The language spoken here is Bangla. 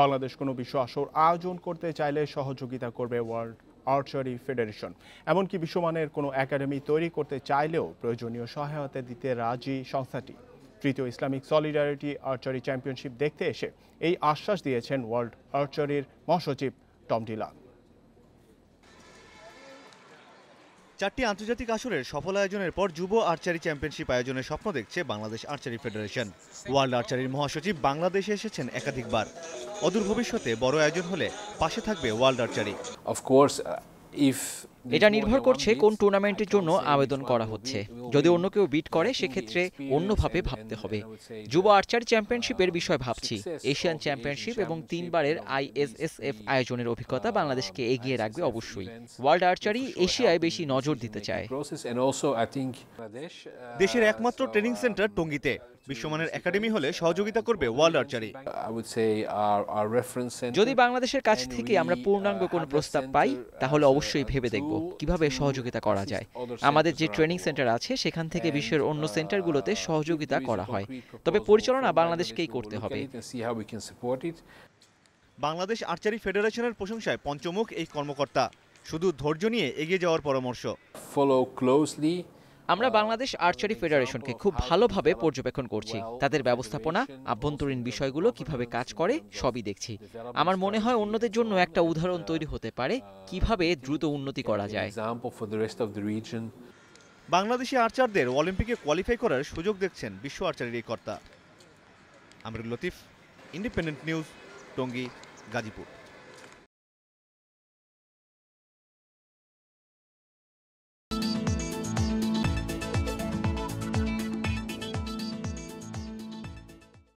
বাংলাদেশ কোনো বিশ্ব আসর আয়োজন করতে চাইলে সহযোগিতা করবে ওয়ার্ল্ড আর্চারি ফেডারেশন। এমনকি বিশ্বমানের কোনো একাডেমি তৈরি করতে চাইলেও প্রয়োজনীয় সহায়তা দিতে রাজি সংস্থাটি। তৃতীয় ইসলামিক সলিডারিটি আর্চারি চ্যাম্পিয়নশিপ দেখতে এসে এই আশ্বাস দিয়েছেন ওয়ার্ল্ড আর্চারির মহাসচিব টম ডিলান। চারটি আন্তর্জাতিক আসরের সফল আয়োজনের পর যুব আর্চারি চ্যাম্পিয়নশিপ আয়োজনের স্বপ্ন দেখছে বাংলাদেশ আর্চারি ফেডারেশন। ওয়ার্ল্ড আর্চারির মহাসচিব বাংলাদেশে এসেছেন একাধিকবার। অদূর ভবিষ্যতে বড় আয়োজন হলে পাশে থাকবে ওয়ার্ল্ড আর্চারি। অফকোর্স এটা নির্ভর করছে কোন টুর্নামেন্টের জন্য আবেদন করা হচ্ছে। যদি অন্য কেউ বিট করে সেক্ষেত্রে অন্যভাবে ভাবতে হবে। যুব আর্চারি চ্যাম্পিয়নশিপের বিষয় ভাবছি। এশিয়ান চ্যাম্পিয়নশিপ এবং তিনবারের আইএসএসএফ আয়োজনের অভিজ্ঞতা বাংলাদেশকে এগিয়ে রাখবে অবশ্যই। ওয়ার্ল্ড আর্চারি এশিয়ায় বেশি নজর দিতে চায়। Bangladesh, uh, দেশের একমাত্র ট্রেনিং সেন্টার টঙ্গীতে। বিশ্বমানের একাডেমি হলে সহযোগিতা করবে ওয়ার্ল্ড আর্চারি. যদি বাংলাদেশের কাছ থেকে আমরা পূর্ণাঙ্গ কোনো প্রস্তাব পাই তাহলে অবশ্যই ভেবে দেখব কীভাবে সহযোগিতা করা যায়। আমাদের যে ট্রেনিং সেন্টার আছে সেখান থেকে বিশ্বের অন্য সেন্টারগুলোতে সহযোগিতা করা হয়। তবে পরিচালনা বাংলাদেশকেই করতে হবে. বাংলাদেশ আর্চারি ফেডারেশনের প্রশংসায় পঞ্চমুখ এই কর্মকর্তা। শুধু ধৈর্য নিয়ে এগিয়ে যাওয়ার পরামর্শ। ফলো closely আমরা বাংলাদেশ আর্চারি ফেডারেশনকে খুব ভালোভাবে পর্যবেক্ষণ করছি। তাদের ব্যবস্থাপনা, আভ্যন্তরীণ বিষয়গুলো কীভাবে কাজ করে, সবই দেখছি। আমার মনে হয় অন্যদের জন্য একটা উদাহরণ তৈরি হতে পারে, কীভাবে দ্রুত উন্নতি করা যায়. বাংলাদেশি আর্চারদের অলিম্পিকে কোয়ালিফাই করার সুযোগ দেখছেন বিশ্ব আর্চারির এই কর্তা। Amrul Latif Independent News Tongi, Gazipur.